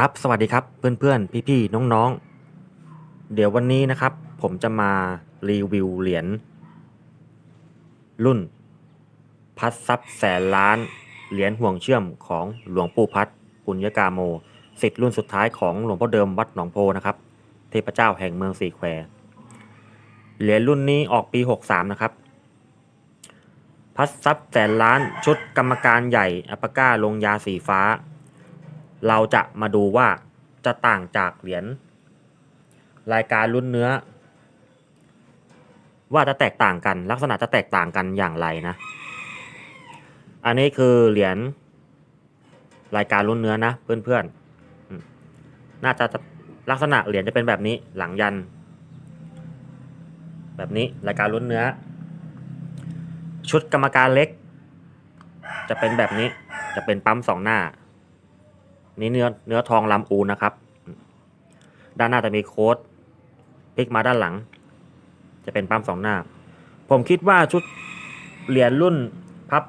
ครับสวัสดีครับเพื่อนๆ พี่ๆ น้องๆ เดี๋ยววันนี้นะครับ ผมจะมารีวิวเหรียญรุ่น พัดซับแสนล้าน เหรียญห่วงเชื่อมของหลวงปู่พัดปุญญกาโมสิทธิ์รุ่นสุดท้ายของหลวงพ่อเดิมวัดหนองโพนะครับ เทพเจ้าแห่งเมืองสี่แควเหรียญรุ่นนี้ออกปี 63 นะครับ พัดซับแสนล้านชุดกรรมการใหญ่อัปก้าลงยาสีฟ้า เราจะมาดูว่าจะต่างจากเหรียญรายการรุ่นเนื้อ ว่าจะแตกต่างกัน ลักษณะจะแตกต่างกันอย่างไรนะ อันนี้คือเหรียญรายการรุ่นเนื้อนะเพื่อนๆน่าจะลักษณะเหรียญจะเป็นแบบนี้หลังยัน แบบนี้รายการรุ่นเนื้อ ชุดกรรมการเล็ก จะเป็นแบบนี้จะเป็นปั๊มสองหน้า นี่เนื้อเนื้อทองลำอูนะครับ ด้านหน้าจะมีโค้ดพลิกมาด้านหลัง จะเป็นปั๊มสองหน้า ผมคิดว่าชุดเหรียญรุ่นพับ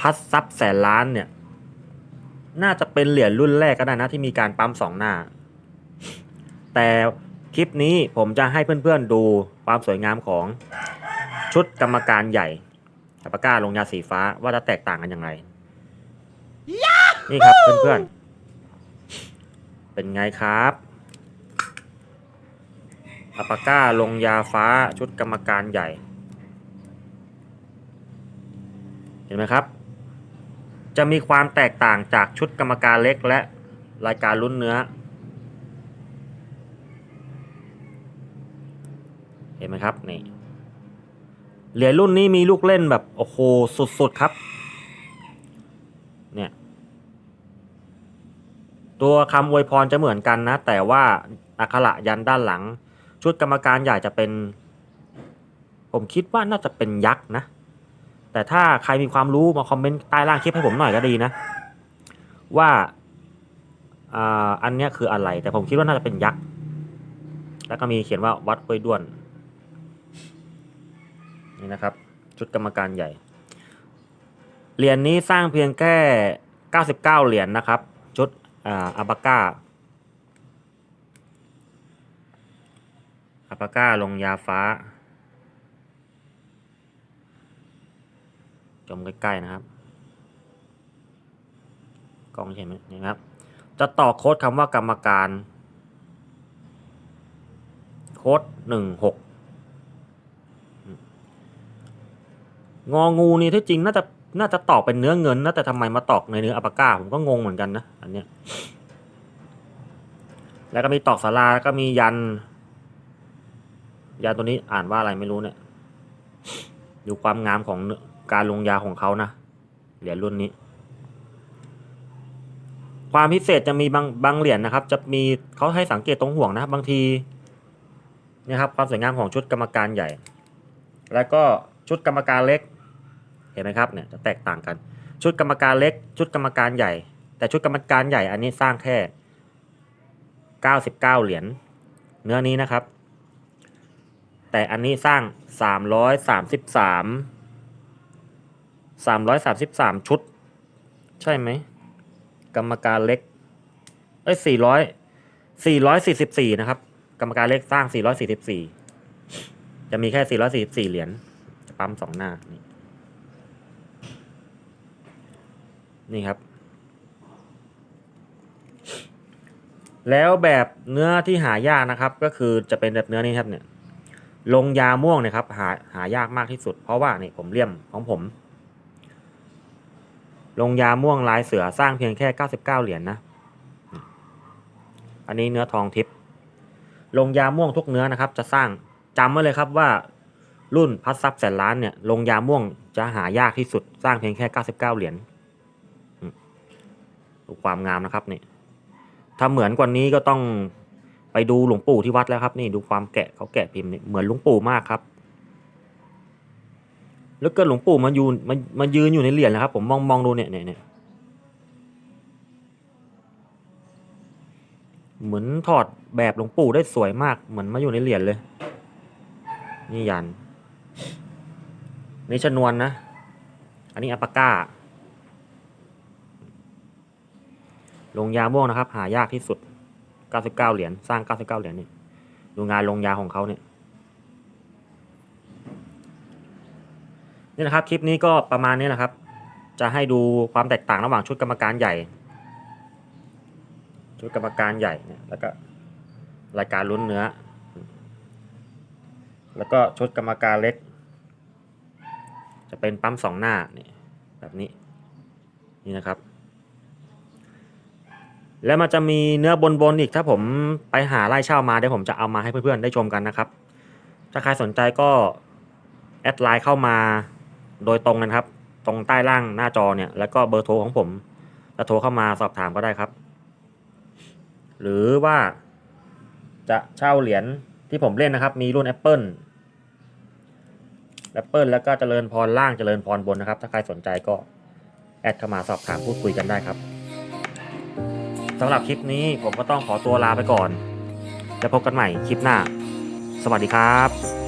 พัดซับแสนล้านเนี่ย น่าจะเป็นเหรียญรุ่นแรกก็ได้นะที่มีการปั๊มสองหน้า แต่คลิปนี้ผมจะให้เพื่อนๆดูความสวยงามของชุดกรรมการใหญ่อัปาก้าลงยาสีฟ้าว่าจะแตกต่างกันอย่างไร นี่ครับเพื่อนๆ เป็นไงครับอัปาก้าลงยาฟ้าชุดกรรมการใหญ่ เห็นไหมครับ จะมีความแตกต่างจากชุดกรรมการเล็กและรายการรุ่นเนื้อ เห็นไหมครับนี่เหรียญรุ่นนี้มีลูกเล่นแบบ โอ้โห สุด ๆ ครับ เนี่ย ตัวคำอวยพรจะเหมือนกันนะ แต่ว่าอักขระยันด้านหลัง ชุดกรรมการใหญ่จะเป็น ผมคิดว่าน่าจะเป็นยักษ์นะ แต่ถ้าใครมีความรู้มาคอมเมนต์ใต้ล่างคลิปให้ผมหน่อยก็ดีนะ ว่าอ่าอันนี้คืออะไร แต่ผมคิดว่าน่าจะเป็นยักษ์ แล้วก็มีเขียนว่าวัดห้วยด้วน นี่นะครับ ชุดกรรมการใหญ่ เหรียญนี้สร้างเพียงแค่ 99 เหรียญนะครับ อ่าอัปปาก้าอัปปาก้าลงยาฟ้า จมใกล้ๆนะครับ กองเห็นไหมนี่ครับ จะต่อโค้ดคำว่ากรรมการ โค้ดหนึ่งหกงองูนี่ที่จริงน่าจะ น่าจะตอกเป็นเนื้อเงินนะแต่ทำไมมาตอกในเนื้ออัปาก้าผมก็งงเหมือนกันนะอันเนี้ยแล้วก็มีตอกสาราแล้วก็มียัน ยันตัวนี้อ่านว่าอะไรไม่รู้เนี่ย ดูความงามของการลงยาของเขานะเหรียญรุ่นนี้ ความพิเศษจะมีบางบางเหรียญนะครับ จะมีเขาให้สังเกตตรงห่วงนะบบางทีนี่ครับ ความสวยงามของชุดกรรมการใหญ่ แล้วก็ชุดกรรมการเล็ก เห็นไหมครับเนี่ยจะแตกต่างกัน ชุดกรรมการเล็ก ชุดกรรมการใหญ่ แต่ชุดกรรมการใหญ่อันนี้สร้างแค่ 99 เหรียญเนื้อนี้นะครับ แต่อันนี้สร้าง 333 333 ชุด ใช่ไหม กรรมการเล็กเอ้ย400 444 นะครับ กรรมการเล็กสร้าง 444 จะมีแค่ 444 เหรียญจะปั๊มสองหน้านี่ นี่ครับ แล้วแบบเนื้อที่หายากนะครับ ก็คือจะเป็นแบบเนื้อนี้ครับเนี่ยลงยาม่วงเนะครับหาหายากมากที่สุด เพราะว่านี่ผมเลี่ยมของผม ลงยาม่วงลายเสือสร้างเพียงแค่ 99 เหรียญนนะ อันนี้เนื้อทองทิพย์ลงยาม่วงทุกเนื้อนะครับ จะสร้างจำไว้เลยครับว่ารุ่นพัดซับแสนล้านเนี่ยลงยาม่วงจะหายากที่สุดสร้างเพียงแค่ 99 เหรียญ ดูความงามนะครับนี่ถ้าเหมือนกว่านี้ก็ต้องไปดูหลวงปู่ที่วัดแล้วครับ นี่ดูความแกะเขาแกะพิมพ์นี่เหมือนหลวงปู่มากครับ แล้วก็หลวงปู่มายืนมามายืนอยู่ในเหรียญนะครับ ผมมองมองดูเนี่ยเนี่ยเนี่ยเหมือนถอดแบบหลวงปู่ได้สวยมาก เหมือนมาอยู่ในเหรียญเลย นี่ยัน นี่ชนวนนะ อันนี้อัปปาก้า ลงยาม่วงนะครับ หายากที่สุด 99 เหรียญสร้าง 99 เหรียญนี่ดูงานลงยาของเขาเนี่ยนี่นะครับคลิปนี้ก็ประมาณนี้นะครับ จะให้ดูความแตกต่างระหว่างชุดกรรมการใหญ่ ชุดกรรมการใหญ่เนี่ยแล้วก็รายการลุ้นเนื้อ แล้วก็ชุดกรรมการเล็ก จะเป็นปั๊มสองหน้านี่แบบนี้นี่นะครับ แล้วมันจะมีเนื้อบนบนๆอีกถ้าผมไปหาไล่เช่ามาเดี๋ยวผมจะเอามาให้เพื่อนๆได้ชมกันนะครับ ถ้าใครสนใจก็แอดไลน์เข้ามาโดยตรงนะครับ ตรงใต้ล่างหน้าจอเนี่ยแล้วก็เบอร์โทรของผมจะโทรเข้ามาสอบถามก็ได้ครับ หรือว่าจะเช่าเหรียญที่ผมเล่นนะครับ มีรุ่น Apple Apple แล้วก็เจริญพรล่างเจริญพรบนนะครับ ถ้าใครสนใจก็แอดเข้ามาสอบถามพูดคุยกันได้ครับ สำหรับคลิปนี้ผมก็ต้องขอตัวลาไปก่อน แล้วพบกันใหม่คลิปหน้า สวัสดีครับ